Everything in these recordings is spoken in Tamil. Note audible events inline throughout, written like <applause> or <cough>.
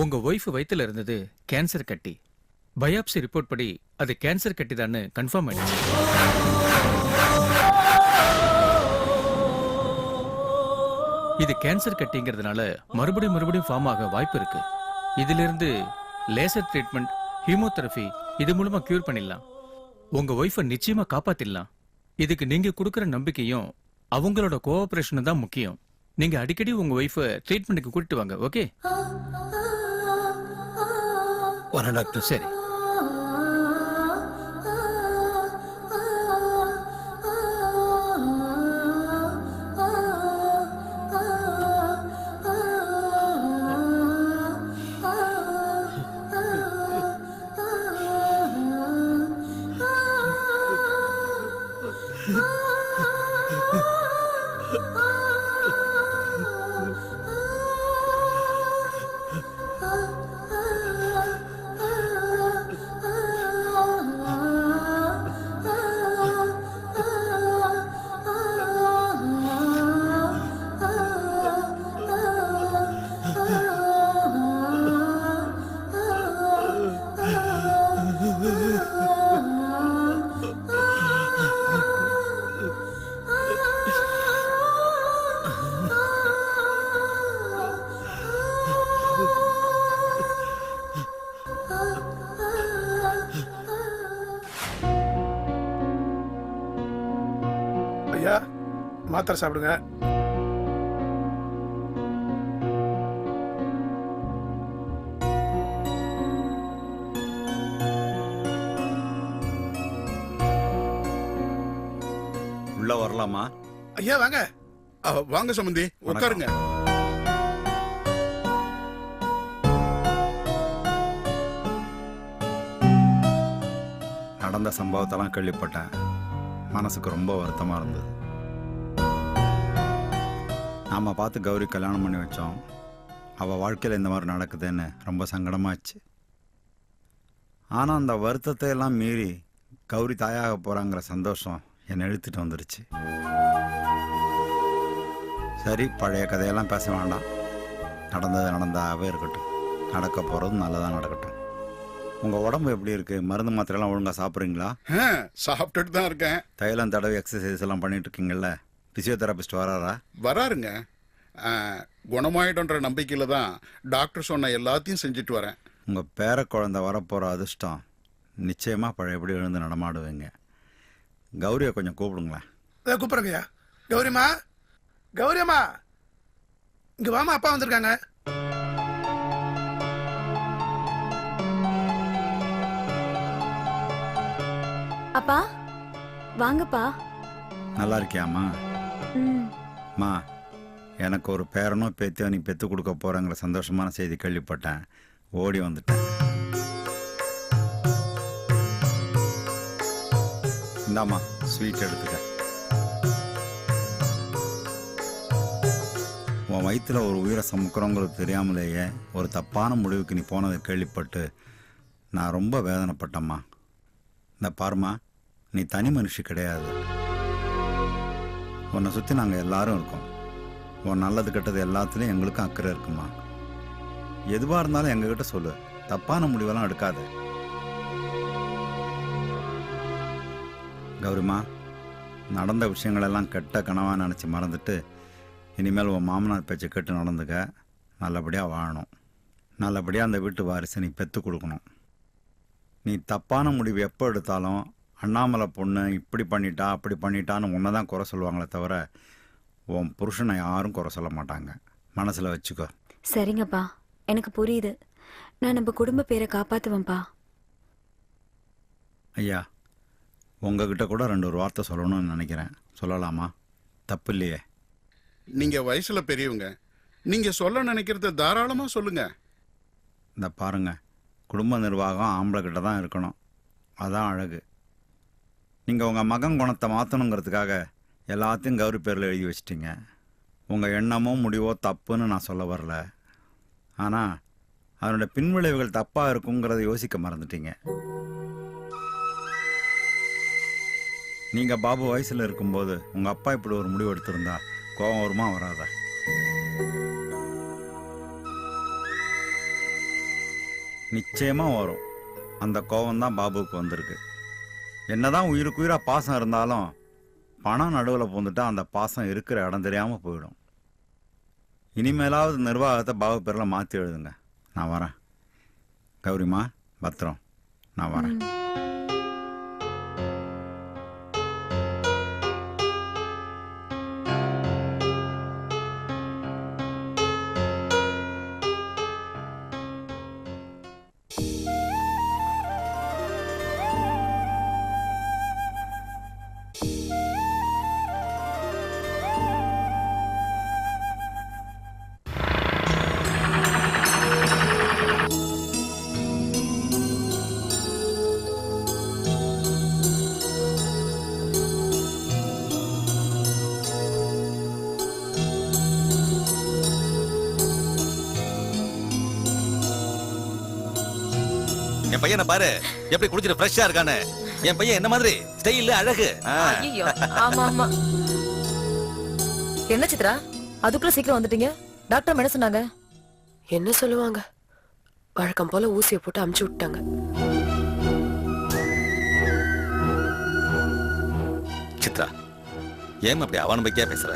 உங்க ஒய்ஃப் வயித்துல இருந்தது கேன்சர் கட்டி. பயாப்சி ரிப்போர்ட் படி அது கேன்சர் கட்டி தான் கன்ஃபார்ம் ஆயிடுச்சு. இது கேன்சர் கட்டிங்கிறதுனால மறுபடியும் மறுபடியும் ஃபார்ம் ஆக வாய்ப்பு இருக்கு. இதிலிருந்து லேசர் ட்ரீட்மெண்ட் ஹீமோதெரபி இது மூலமா கியூர் பண்ணிடலாம். உங்க ஒய்ஃபை நிச்சயமா காப்பாத்திடலாம். இதுக்கு நீங்க கொடுக்குற நம்பிக்கையும் அவங்களோட கோஆபரேஷனும் தான் முக்கியம். நீங்க அடிக்கடி உங்க ஒய்ஃபை ட்ரீட்மெண்ட்டுக்கு கூட்டிட்டு வாங்க ஓகே வரேன் டாக்டர் <laughs> மாத்திரை சாப்பிடுங்க. உள்ள வரலாமா? ஐயா வாங்க. அ, வாங்க சம்பந்தி உட்காருங்க. நடந்த சம்பவத்தெல்லாம் கேள்விப்பட்டேன். மனசுக்கு ரொம்ப வருத்தமா இருந்தது. நாம பார்த்து கௌரி கல்யாணம் பண்ணி வச்சோம். அவ வாழ்க்கையில் இந்த மாதிரி நடக்குதுன்னு ரொம்ப சங்கடமாச்சு. ஆனால் அந்த வருத்தத்தை எல்லாம் மீறி கௌரி தாயாக போறாங்கிற சந்தோஷம் என்னை இழுத்துட்டு வந்துருச்சு. சரி பழைய கதையெல்லாம் பேச வேண்டாம். நடந்தது நடந்தாவே இருக்கட்டும். நடக்க போகிறது நல்லதாக நடக்கட்டும். உங்கள் உடம்பு எப்படி இருக்கு? மருந்து மாத்திரைலாம் ஒழுங்காக சாப்பிட்றீங்களா? சாப்பிட்டுட்டு தான் இருக்கேன். தைலம் தடவை எக்ஸசைஸ் எல்லாம் பண்ணிட்டு இருக்கீங்கல்ல? பிசியோதெரபிஸ்ட் வராரா? வராருங்க. குணமாயிடும்ன்ற நம்பிக்கையில தான் டாக்டர் சொன்ன எல்லாத்தையும் செஞ்சுட்டு வரேன். உங்கள் பேர குழந்தை வரப்போகிற அதிர்ஷ்டம் நிச்சயமாக பழையபடி எழுந்து நடமாடுவீங்க. கௌரியை கொஞ்சம் கூப்பிடுங்களேன். இதை கூப்பிடுங்கய்யா கௌரிமா கௌரியம்மா இங்க வாமா அப்பா வந்திருக்காங்க. அப்பா வாங்கப்பா. நல்லா இருக்கியாம்மா? அம்மா மா எனக்கு ஒரு பேரனோ பேத்தியோ நீ பெற்று கொடுக்க போகிறேங்கிற சந்தோஷமான செய்தி கேள்விப்பட்டேன். ஓடி வந்துட்டேன். இந்தாம்மா ஸ்வீட் எடுத்துக்க. உன் வயிற்றுல ஒரு உயிரை சமுக்கிறோங்கிறது தெரியாமலேயே ஒரு தப்பான முடிவுக்கு நீ போனதை கேள்விப்பட்டு நான் ரொம்ப வேதனைப்பட்டேம்மா. இந்த பாரும்மா நீ தனி மனுஷி கிடையாது. உன்னை சுற்றி நாங்கள் எல்லாரும் இருக்கோம். உன் நல்லது கெட்டது எல்லாத்துலேயும் எங்களுக்கும் அக்கறை இருக்குமா? எதுவாக இருந்தாலும் எங்ககிட்ட சொல்லு. தப்பான முடிவெல்லாம் எடுக்காது. கௌரிமா நடந்த விஷயங்களெல்லாம் கெட்ட கனவாக நினச்சி மறந்துட்டு இனிமேல் உன் மாமனார் பேச்சை கேட்டு நடந்துக்க. நல்லபடியாக வாழணும். நல்லபடியாக அந்த வீட்டு வாரிசை நீ பெற்று கொடுக்கணும். நீ தப்பான முடிவு எப்போ எடுத்தாலும் அண்ணாமலை பொண்ணு இப்படி பண்ணிட்டா அப்படி பண்ணிட்டான்னு உன்னை தான் குறை சொல்லுவாங்களே தவிர உன் புருஷனை யாரும் குறை சொல்ல மாட்டாங்க. மனசில் வச்சுக்கோ. சரிங்கப்பா. எனக்கு புரியுது. நான் நம்ம குடும்ப பேரை காப்பாத்துவேன்ப்பா. ஐயா உங்ககிட்ட கூட ரெண்டு ஒரு வார்த்தை சொல்லணும்னு நினைக்கிறேன். சொல்லலாமா? தப்பு இல்லையே நீங்க வயசுல பெரியவங்க. நீங்க சொல்ல நினைக்கிறத தாராளமா சொல்லுங்க. இந்த பாருங்க. குடும்ப நிர்வாகம் ஆம்பளை கிட்ட தான் இருக்கணும். அதான் அழகு. நீங்கள் உங்கள் மகன் குணத்தை மாற்றணுங்கிறதுக்காக எல்லாத்தையும் கௌரி பேரில் எழுதி வச்சிட்டிங்க. உங்கள் எண்ணமோ முடிவோ தப்புன்னு நான் சொல்ல வரல. ஆனால் அதனுடைய பின்விளைவுகள் தப்பாக இருக்குங்கிறத யோசிக்க மறந்துட்டீங்க. நீங்கள் பாபு வயசில் இருக்கும்போது உங்கள் அப்பா இப்படி ஒரு முடிவு எடுத்திருந்தா கோபம் வருமா வராதா? நிச்சயமாக வரும். அந்த கோபம் தான் பாபுவுக்கு வந்திருக்கு. என்னதான் உயிருக்கு உயிராக பாசம் இருந்தாலும் பணம் நடுவில் பூந்துட்டா அந்த பாசம் இருக்கிற இடம் தெரியாமல் போயிடும். இனிமேலாவது நிர்வாகத்தை பாவ பேரில் மாற்றி எழுதுங்க. நான் வரேன். கௌரிமா பத்திரம். நான் வரேன். என் பையனை பாரு. எப்படி குடிச்சிட்டு ஃப்ரெஷ்ஷா இருக்கானே என் பையன் என்ன மாதிரி? ஸ்டைல் அழகு. ஆ. ஐயோ ஆமா ஆமா. என்ன சித்ரா? அதுக்குள்ள சீக்கிரம் வந்துட்டீங்க. டாக்டர் என்ன சொன்னாங்க. என்ன சொல்லுவாங்க? வழக்கம் போல ஊசியை போட்டு அமுச்சு விட்டாங்க. சித்ரா ஏன் அப்படி அவநம்பிக்கையா பேசுற?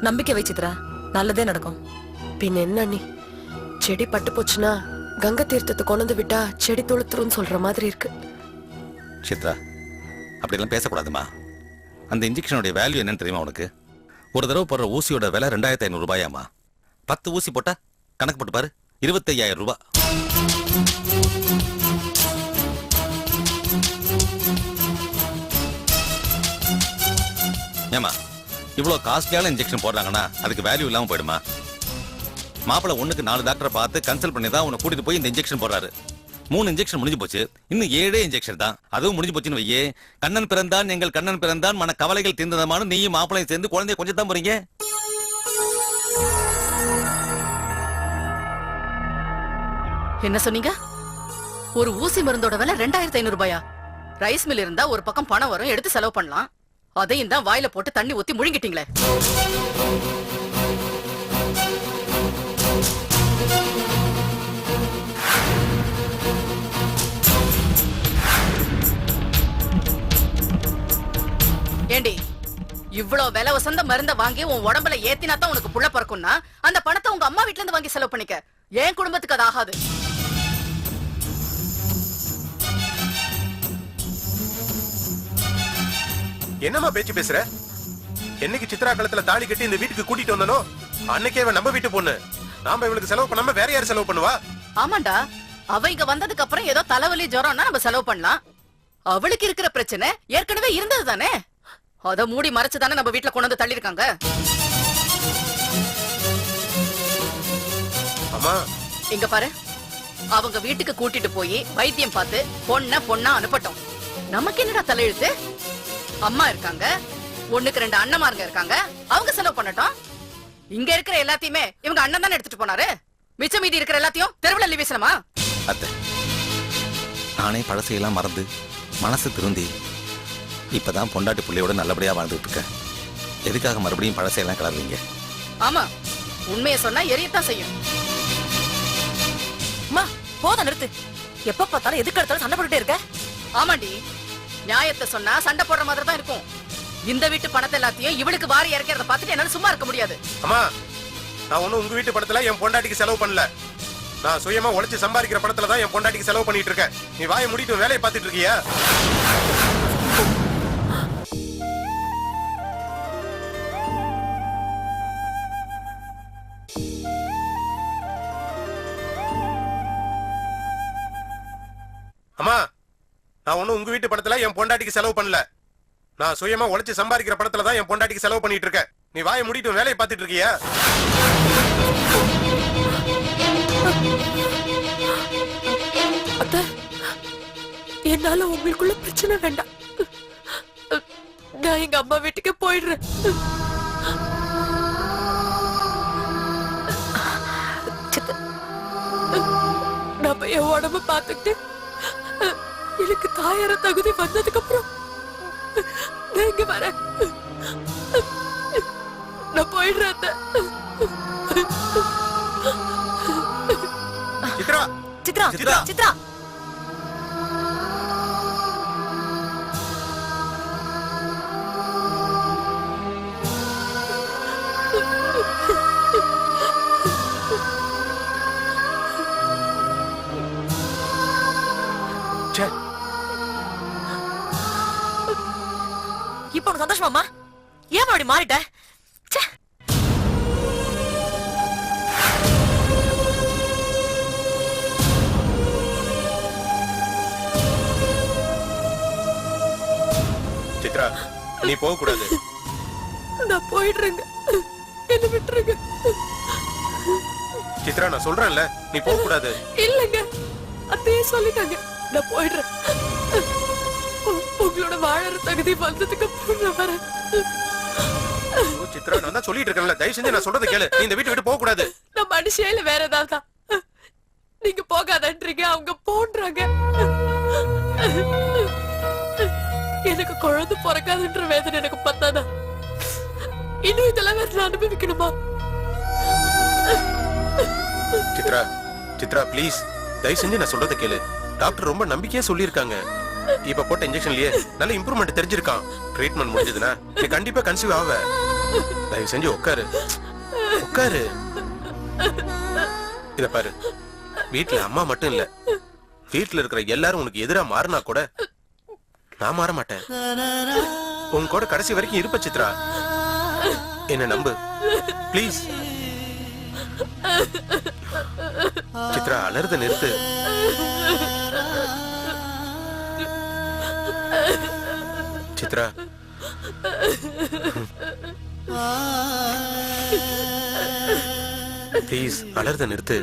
நம்பிக்கை வை சித்ரா. நல்லதே நடக்கும். பின் என்ன நீ? செடி பட்டு போச்சுன்னா கங்கை தீர்த்தத்தை கொண்டு விட்டா செடி துளுத்துருன்னு சொல்ற மாதிரி இருக்கு. சித்ரா அப்படிலாம் பேசக்கூடாதுமா. அந்த இன்ஜெக்ஷனுடைய வேல்யூ என்னன்னு தெரியுமா உனக்கு? ஒரு தடவை போடுற ஊசியோட விலை ரெண்டாயிரத்தி ஐநூறு ரூபாயாமா பத்து ஊசி போட்டா கணக்கு போட்டு பாரு இருபத்தையாயிரம் ரூபாய் ஏமா இவ்வளோ காஸ்ட்லியான இன்ஜெக்ஷன் போடுறாங்கன்னா அதுக்கு வேல்யூ இல்லாமல் போயிடுமா? மாப்பிளை ஒண்ணுக்கு நாலு டாக்டரை பார்த்து கன்சல்ட் பண்ணி தான் உன்னை கூட்டிட்டு போய் இந்த இன்ஜெக்ஷன் போடுறாரு. மூணு இன்ஜெக்ஷன் முடிஞ்சு போச்சு. இன்னும் ஏழே இன்ஜெக்ஷன் தான். அதுவும் முடிஞ்சு போச்சுன்னு வையே. கண்ணன் பிறந்தான் எங்கள் கண்ணன் பிறந்தான் மன கவலைகள் தீர்ந்ததமான நீயும் மாப்பிள்ளையும் சேர்ந்து குழந்தைய கொஞ்சம் தான் போறீங்க. என்ன சொன்னீங்க? ஒரு ஊசி மருந்தோட விலை ரெண்டாயிரத்தி ஐநூறு ரூபாயா? ரைஸ் மில் இருந்தா ஒரு பக்கம் பணம் வரும் எடுத்து செலவு பண்ணலாம். அதையும் தான் வாயில போட்டு தண்ணி ஊத்தி முழுங்கிட்டீங்களே. ஏண்டி இவ்ளோ விலை வசந்த மருந்த வாங்கி உன் உடம்புல ஏத்தினா தான் உனக்கு புள்ள பிறக்கும்னா அந்த பணத்தை உங்க அம்மா வீட்ல இருந்து வாங்கி செலவு பண்ணிக்க. என் குடும்பத்துக்கு அது ஆகாது. என்னம்மா பேச்சு பேசுற? என்னைக்கு சித்ரா கழுத்துல தாலி கட்டி இந்த வீட்டுக்கு கூட்டிட்டு வந்தனோ அன்னைக்கே அவன் நம்ம வீட்டு பொண்ணு. நாம இவளுக்கு செலவு பண்ணாம வேற யார் செலவு பண்ணுவா? ஆமாண்டா அவ இங்க வந்ததுக்கு அப்புறம் ஏதோ தலைவலி ஜுரம்னா நம்ம செலவு பண்ணலாம். அவளுக்கு இருக்கிற பிரச்சனை ஏற்கனவே இருந்தது தானே அத மூடி மறைச்சு தானே நம்ம வீட்டுல கொண்டு வந்து தள்ளிருக்காங்க அம்மா. இங்க பாரு. அவங்க வீட்டுக்கு கூட்டிட்டு போய் வைத்தியம் பார்த்து பொண்ண பொண்ணா அனுப்பட்டோம். நமக்கு என்னடா தலையெழுத்து? அம்மா இருக்காங்க. ஒண்ணுக்கு ரெண்டு அண்ணமாருங்க இருக்காங்க. அவங்க செலவு பண்ணட்டும். இங்க இருக்கிற எல்லாத்தையுமே இவங்க அண்ணன் தானே எடுத்துட்டு போனாரு? மிச்சம் மீதி இருக்கிற எல்லாத்தையும் தெருவுல அள்ளி வீசணுமா? அத்தை நானே பழசையெல்லாம் மறந்து மனசு திருந்தி இப்பதான் பொண்டாட்டி புள்ளையோட நல்லபடியா வாழ்ந்துட்டு இருக்கேன் எதுக்காக மறுபடியும் பழசையெல்லாம் கிளறீங்க? ஆமா உண்மையை சொன்னா எரியத்தான் செய்யும். அம்மா போதும் நிறுத்து. எப்ப பார்த்தாலும் எதுக்கு எடுத்தாலும் சண்டை போட்டுட்டே இருக்க? ஆமாண்டி நியாயத்தை சொன்னா சண்டை போடுற மாதிரி தான் இருக்கும். இந்த வீட்டு பணத்தை எல்லாத்தையும் இவளுக்கு வாரி இறக்கிறத பார்த்துட்டு என்னால சும்மா இருக்க முடியாது. அம்மா நான் ஒண்ணும் உங்க வீட்டு பணத்துல என் பொண்டாட்டிக்கு செலவு பண்ணல. நான் சுயமா உழைச்சு சம்பாதிக்கிற பணத்துல தான் என் பொண்டாட்டிக்கு செலவு பண்ணிட்டு இருக்கேன். நீ வாயை முடிட்டு வேலையை பார்த்துட்டு இருக்கியா? உங்க வீட்டு பணத்துல என் பொண்டாட்டிக்கு செலவு பண்ணல. நான் சுயமா உழைச்சு சம்பாதிக்கிற பணத்துல தான் என் பொண்டாட்டிக்கு செலவு பண்ணிட்டு இருக்கேன். நீ வாயை முடிட்டு வேலையை பார்த்துட்டு இருக்கிய? என்னால உங்களுக்குள்ள பிரச்சனை வேண்டாம். நான் எங்க அம்மா வீட்டுக்கு போயிடுறேன். நம்ம என் உடம்ப பார்த்துட்டு எனக்கு தாயார தகுதி வந்ததுக்கு அப்புறம் நான் இங்க வரேன் நான் போயிடுறேன். சித்ரா சித்ரா சித்ரா. இப்ப உனக்கு சந்தோஷமாமா ஏன் அப்படி மாறிட்ட? ச்சே. சித்ரா நீ போக கூடாது. நான் போயிடுறேங்க. என்ன விட்டுருங்க. சித்ரா நான் சொல்றேன்ல நீ போக கூடாது. இல்லைங்க. அத்தையே சொல்லிட்டாங்க. நான் போயிடுறேன். வாழற தகுதி வந்ததுக்கு அப்புறம் நான் வரேன். சித்ரா நான் தான் சொல்லிட்டு இருக்கேன்ல. தயவு செஞ்சு நான் சொல்றதை கேளு. நீ இந்த வீட்டை விட்டு போக கூடாது நான் மனுஷியா இல்ல வேற ஏதாவது. தான் நீங்க போகாதன்றீங்க அவங்க போன்றாங்க. எனக்கு குழந்தை பிறக்காதுன்ற வேதனை எனக்கு பத்தாதா? இன்னும் இதெல்லாம் வேற அனுபவிக்கணுமா? சித்ரா சித்ரா ப்ளீஸ் தயவு செஞ்சு நான் சொல்றதை கேளு. டாக்டர் ரொம்ப நம்பிக்கையா சொல்லியிருக்காங்க. இப்ப போட்ட இன்ஜெக்ஷன்லயே நல்ல இம்ப்ரூவ்மெண்ட் தெரிஞ்சிருக்கான். ட்ரீட்மெண்ட் முடிஞ்சதுன்னா நீ கண்டிப்பா கன்சீவ் ஆவ. தயவு செஞ்சு உட்காரு. உட்காரு. இத பாரு. வீட்ல அம்மா மட்டும் இல்ல. வீட்டுல இருக்கிற எல்லாரும் உனக்கு எதிரா மாறினா கூட நான் மாற மாட்டேன். உன் கூட கடைசி வரைக்கும் இருப்ப சித்ரா. என்ன நம்பு. ப்ளீஸ் சித்ரா அலறுத நிறுத்து. சித்ரா ப்ளீஸ் அலறத நிறுத்து.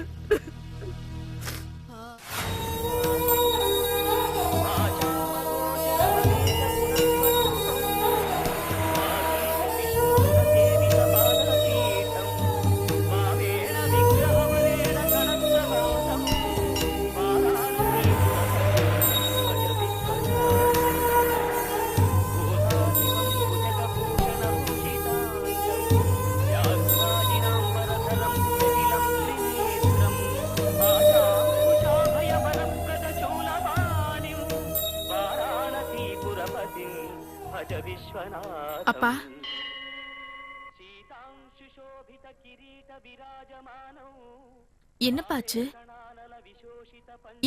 என்னப்பாச்சு?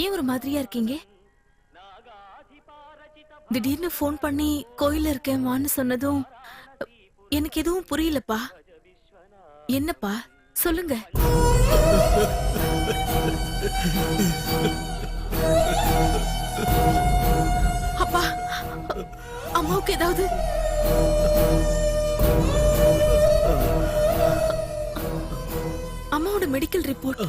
ஏன் ஒரு மாதிரியா இருக்கீங்க? திடீர்னு ஃபோன் பண்ணி கோயில்ல இருக்கேன் வான்னு சொன்னதும் எனக்கு எதுவும் புரியலப்பா. என்னப்பா? சொல்லுங்க. அப்பா அம்மாவுக்கு ஏதாவது മെഡിക്കൽ റിപ്പോർട്ട്